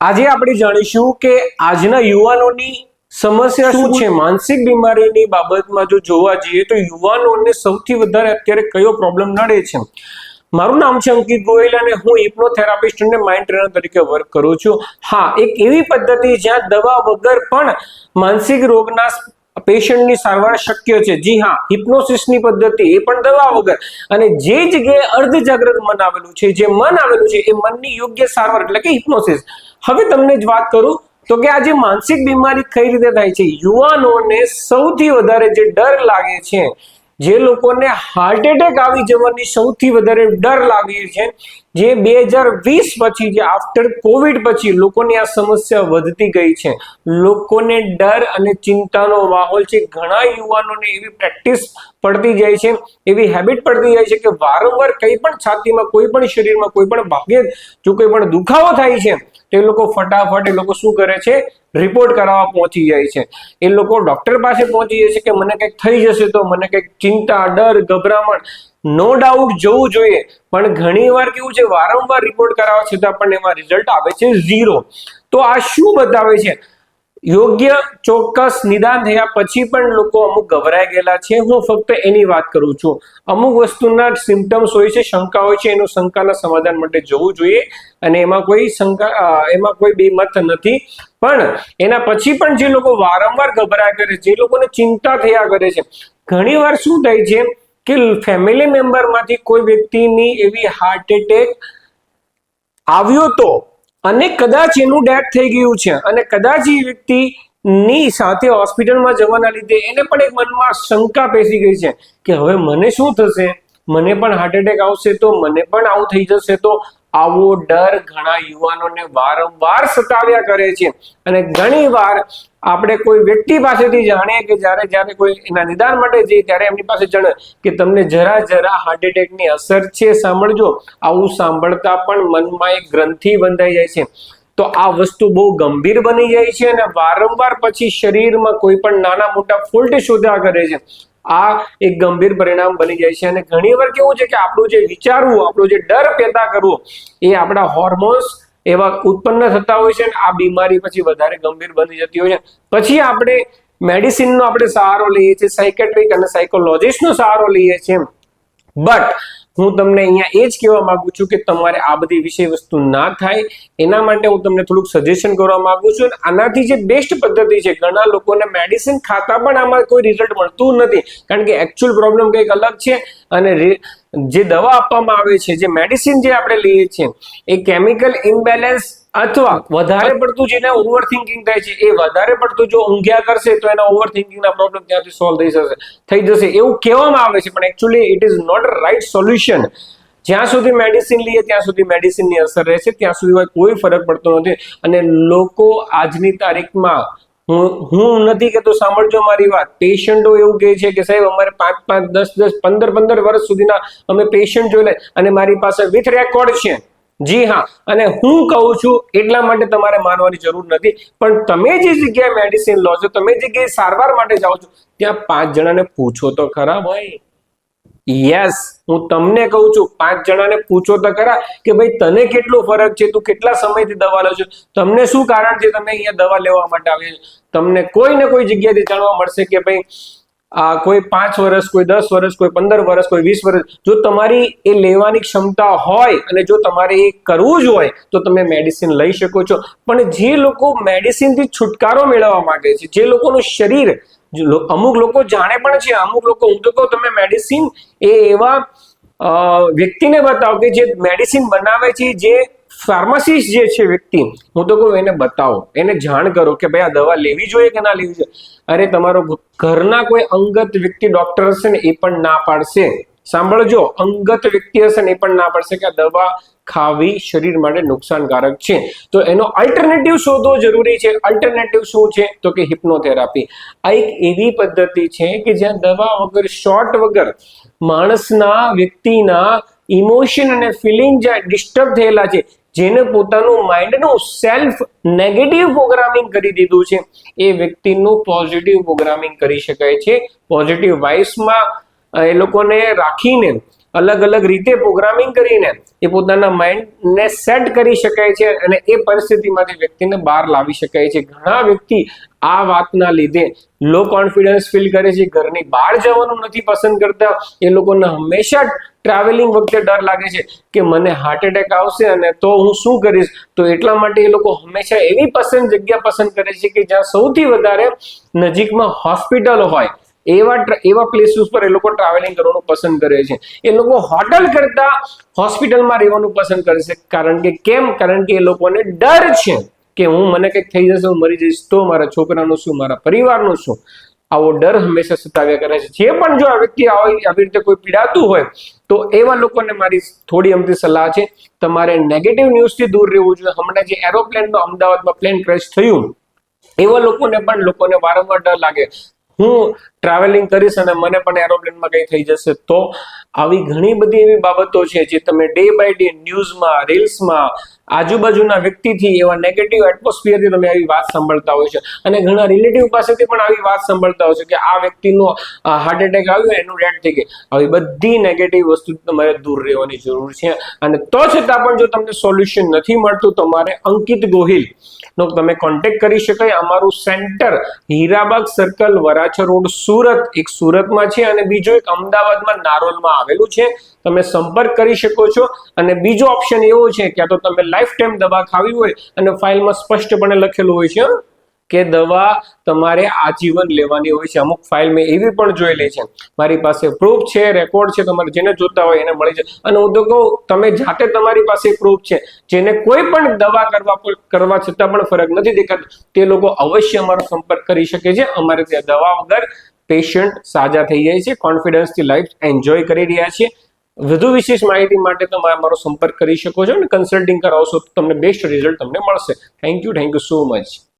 આજે આપણે જાણીશું કે આજના યુવાનોની સમસ્યા શું છે? માનસિક બીમારીની બાબતમાં જો જોવા જઈએ તો યુવાનોને સૌથી વધારે અત્યારે કયો પ્રોબ્લેમ નડે છે? મારું નામ છે અંકિત ગોયલ અને હું હિપ્નોથેરાપિસ્ટ અને માઇન્ડ ટ્રેનર તરીકે વર્ક કરું છું. હા, એક એવી પદ્ધતિ જ્યાં દવા વગર પણ માનસિક રોગના પેશન્ટની સારવાર શક્ય છે. જી હા, હિપ્નોસિસની પદ્ધતિ એ પણ દવા વગર. અને જે જગ્યાએ અર્ધ જાગ્રત મન આવેલું છે, જે મન આવેલું છે, એ મનની યોગ્ય સારવાર, એટલે કે હિપ્નોસિસ. હવે તમને જ વાત કરું તો કે આ જે માનસિક બીમારી કઈ રીતે થાય છે? યુવાનોને સૌથી વધારે જે ડર લાગે છે જે લોકોને હાર્ટ એટેક આવી જવાની સૌથી વધારે ડર લાગે છે, જે બે હજાર વીસ પછી, જે આફ્ટર કોવિડ પછી લોકોની આ સમસ્યા વધતી ગઈ છે. લોકોને ડર અને ચિંતાનો માહોલ છે. ઘણા યુવાનોને એવી પ્રેક્ટિસ પડતી જાય છે, એવી હેબિટ પડતી જાય છે કે વારંવાર કંઈ પણ છાતીમાં, કોઈ પણ શરીરમાં કોઈ પણ ભાગે, જો કોઈ પણ દુખાવો થાય છે, તો એ લોકો ફટાફટ એ લોકો શું કરે છે રિપોર્ટ કરાવવા પહોંચી જાય છે. એ લોકો ડોક્ટર પાસે પહોંચી જાય છે કે મને કંઈક થઈ જશે તો મને કંઈક ચિંતા, ડર, ગભરામણ નો ડાઉટ જવું જોઈએ. પણ ઘણી વાર કેવું છે, વારંવાર રિપોર્ટ કરાવવા છતાં પણ એમાં રિઝલ્ટ આવે છે ઝીરો તો આ શું બતાવે છે? યોગ્ય ચોક્કસ નિદાન થયા પછી પણ લોકો અમુક ગભરાઈ ગયેલા છે. હું ફક્ત એની વાત કરું છું. અમુક વસ્તુના સિમ્ટમ્સ હોય છે, શંકા હોય છે, એનું શંકાના સમાધાન માટે જવું જોઈએ અને એમાં કોઈ શંકા એમાં કોઈ બેમત નથી. પણ એના પછી પણ જે લોકો વારંવાર ગભરાયા કરે છે જે લોકોને ચિંતા થયા કરે છે ઘણીવાર શું થાય છે કે ફેમિલી મેમ્બરમાંથી કોઈ વ્યક્તિની એવી હાર્ટ એટેક આવ્યો તો અને કદાચ એનું ડેથ થઈ ગયું છે. અને કદાચ એ વ્યક્તિ ની સાથે હોસ્પિટલમાં જવાના લીધે એને પણ એક મનમાં શંકા પેસી ગઈ છે કે હવે મને શું થશે? મને પણ હાર્ટ એટેક આવશે તો મને પણ આવું થઈ જશે તો આવો ડર ઘણા યુવાનોને વારંવાર સતાવ્યા કરે છે. અને ઘણી વાર આપણે કોઈ વ્યક્તિ પાસેથી જાણીએ કે જ્યારે જ્યારે કોઈ એના નિદાન માટે જઈએ ત્યારે એમની પાસે જાણે કે તમને જરા જરા હાર્ટ એટેકની અસર છે સાંભળજો. આવું સાંભળતા પણ મનમાં એક ગ્રંથિ બંધાઈ જાય છે. તો આ વસ્તુ બહુ ગંભીર બની જાય છે અને વારંવાર પછી શરીરમાં કોઈ પણ નાના મોટા ફોલ્ટ શોધ્યા કરે છે. આ એક ગંભીર પરિણામ બની જાય છે અને ઘણીવાર કેવું છે કે આપણું જે વિચારવું, આપણું જે ડર પેદા કરવો, એ આપણા હોર્મોન્સ એવા ઉત્પન્ન થતા હોય છે અને આ બીમારી પછી વધારે ગંભીર બની જતી હોય છે. પછી આપણે મેડિસિનનો આપણે સહારો લઈએ છીએ સાયકેટ્રિક અને સાયકોલોજીસ્ટનો સહારો લઈએ છીએ બટ હું તમને અહીંયા એ જ કહેવા માગું છું કે તમારે આ બધી વિષય વસ્તુ ના થાય. એના માટે હું તમને થોડુંક સજેશન કરવા માગું છું આનાથી જે બેસ્ટ પદ્ધતિ છે, ઘણા લોકોને મેડિસિન ખાતા પણ આમાં કોઈ રિઝલ્ટ મળતું નથી. કારણ કે એકચ્યુઅલ પ્રોબ્લેમ કંઈક અલગ છે અને જે દવા આપવામાં આવે છે, જે મેડિસિન જે આપણે લઈએ છીએ, એ કેમિકલ ઇમ્બેલેન્સ અથવા વધારે પડતું જેને ઓવર થિંકિંગ થાય છે એ વધારે પડતું જો ઊંઘ્યા કરશે તો એના ઓવર થિંકિંગના પ્રોબ્લેમ ત્યાંથી સોલ્વ થઈ જશે. થઈ જશે. એવું કહેવામાં આવે છે પણ actually it is not right solution જ્યાં સુધી મેડિસિન લઈએ ત્યાં સુધી મેડિસિનની અસર રહેશે. ત્યાં સુધી કોઈ ફરક પડતો નથી. અને લોકો આજની તારીખમાં હું હું નથી કહેતો સાંભળજો મારી વાત. પેશન્ટો એવું કહે છે કે સાહેબ અમારે પાંચ પાંચ દસ દસ પંદર પંદર વર્ષ સુધીના અમે પેશન્ટ જોઈ લે અને મારી પાસે વિથ રેકોર્ડ છે. જી હા. અને હું કહું છું, એટલા માટે તમારે માનવાની જરૂર નથી. પણ તમે જે જગ્યાએ મેડિસિન લો છો, તમે જગ્યાએ સારવાર માટે જાઓ છો, ત્યાં પાંચ જણાને પૂછો તો ખરા ભાઈ. યસ હું તમને કહું છું, પાંચ જણાને પૂછો તો ખરા કે ભાઈ, તને કેટલો ફરક છે? તું કેટલા સમયથી દવા લો છો? તમને શું કારણ છે તમે અહીંયા દવા લેવા માટે આવ્યા છો? તમને કોઈ ને કોઈ જગ્યાએથી જાણવા મળશે કે ભાઈ આ કોઈ પાંચ વર્ષ કોઈ દસ વર્ષ કોઈ પંદર વર્ષ કોઈ વીસ વર્ષ જો તમારી એ લેવાની ક્ષમતા હોય અને જો તમારે એ કરવું જ હોય, તો તમે મેડિસિન લઈ શકો છો. પણ જે લોકો મેડિસિનથી છુટકારો મેળવવા માંગે છે, જે લોકોનું શરીર અમુક લોકો જાણે પણ છે, અમુક લોકો, હું તો કહું, તમે મેડિસિન એ એવા વ્યક્તિને બતાવો કે જે મેડિસિન બનાવે છે, જે ફાર્માસિસ્ટ જે છે વ્યક્તિ, હું તો કહું એને બતાવો, એને જાણ કરો કે ભાઈ આ દવા લેવી જોઈએ કે ના લેવી જોઈએ? અરે, તમારો ઘરના કોઈ અંગત વ્યક્તિ ડોક્ટર હશે ને એ પણ ના પાડશે. સાંભળજો, અંગત વ્યક્તિ હશે ને એ પણ ના પાડશે કે આ દવા ખાવી શરીર માટે નુકસાનકારક છે. તો એનો અલ્ટરનેટિવ શોધવો જરૂરી છે. અલ્ટરનેટિવ શું છે? તો કે હિપ્નોથેરાપી આ એક એવી પદ્ધતિ છે કે જ્યાં દવા વગર શોર્ટ વગર માણસના વ્યક્તિના ઇમોશન અને ફિલિંગ જે ડિસ્ટર્બ થયેલા છે. જેને પોતાનું માઇન્ડનું સેલ્ફ નેગેટિવ પ્રોગ્રામિંગ કરી દીધું છે. એ વ્યક્તિનું પોઝિટિવ પ્રોગ્રામિંગ કરી શકાય છે. પોઝિટિવ વાઇસમાં એ લોકોને રાખીને અલગ અલગ રીતે પ્રોગ્રામિંગ કરીને એ પોતાના માઇન્ડને સેટ કરી શકાય છે અને એ પરિસ્થિતિમાંથી વ્યક્તિને બહાર લાવી શકાય છે. ઘણા વ્યક્તિ આ વાતના લીધે લો કોન્ફિડન્સ ફીલ કરે છે. ઘરની બહાર જવાનું નથી પસંદ કરતા. એ લોકોને હંમેશા ટ્રાવેલિંગ વખતે ડર લાગે છે કે મને હાર્ટ એટેક આવશે અને તો હું શું કરીશ? તો એટલા માટે એ લોકો હંમેશા એવી પસંદ જગ્યા પસંદ કરે છે કે જ્યાં સૌથી વધારે નજીકમાં હોસ્પિટલ હોય. એવા એવા પ્લેસીસ પર એ લોકો ટ્રાવેલિંગ કરવાનું પસંદ કરે છે. એ લોકો હોટલ કરતા હોસ્પિટલમાં રહેવાનું પસંદ કરે છે. કારણ કે કેમ? કારણ કે એ લોકોને ડર છે કે હું મને કંઈક થઈ જશે, હું મરી જઈશ, તો મારા છોકરાનું શું, મારા પરિવારનું શું? આવો ડર હંમેશા સતાવ્યા કરે છે. જે પણ જો આ વ્યક્તિ આવી રીતે કોઈ પીડાતું હોય, તો એવા લોકોને મારી થોડી અમથી સલાહ છે, તમારે નેગેટિવ ન્યૂઝથી દૂર રહેવું જોઈએ. હમણાં જે એરોપ્લેનનો અમદાવાદમાં પ્લેન ક્રેશ થયું, એવા લોકોને પણ લોકોને વારંવાર ડર લાગે. હું ટ્રાવેલિંગ કરીશ અને મને પણ એરોપ્લેનમાં કંઈ થઈ જશે, તો આવી ઘણી બધી એવી બાબતો છે જે તમે ડે બાય ડે ન્યૂઝમાં રીલ્સમાં આજુબાજુના વ્યક્તિથી એવા નેગેટિવ એટમોસ્ફિયરથી તમે આવી વાત સાંભળતા હોય છે. અને ઘણા રિલેટિવ પાસેથી પણ આવી વાત સાંભળતા હોય છે કે આ વ્યક્તિનો હાર્ટ એટેક આવ્યો, એનું ડેથ થઈ ગઈ આવી બધી નેગેટિવ વસ્તુ તમારે દૂર રહેવાની જરૂર છે. અને તો છતાં પણ જો તમને સોલ્યુશન નથી મળતું, તમારે અંકિત ગોહિલ નો તમે કોન્ટેક્ટ કરી શકાય. અમારું centre Hirabaug circle Varachha road Surat. એક સુરતમાં છે અને બીજો એક અમદાવાદમાં નારોલમાં આવેલું છે. તમે સંપર્ક કરી શકો છો. અને બીજો ઓપ્શન એવો છે કે તો તમે લાઈફ ટાઈમ દવા ખાવી હોય અને ફાઇલમાં સ્પષ્ટપણે લખેલું હોય છે કે દવા તમારે આજીવન લેવાની હોય છે. અમુક ફાઇલ મેં એવી પણ જોયેલી છે. મારી પાસે પ્રૂફ છે રેકોર્ડ છે, તમારે જેને જોતા હોય એને મળી જાય. અને હું તો કહું, તમે જાતે તમારી પાસે પ્રૂફ છે. જેને કોઈ પણ દવા કરવા કરવા છતાં પણ ફરક નથી દેખાતો. તે લોકો અવશ્ય અમારો સંપર્ક કરી શકે છે. અમારે ત્યાં દવા વગર પેશન્ટ સાજા થઈ જાય છે. કોન્ફિડન્સથી લાઈફ એન્જોય કરી રહ્યા છે વધુ વિશેષ માહિતી માટે તમે અમારો સંપર્ક કરી શકો છો અને કન્સલ્ટિંગ કરાવશો તો તમને બેસ્ટ રિઝલ્ટ તમને મળશે. Thank you thank you so much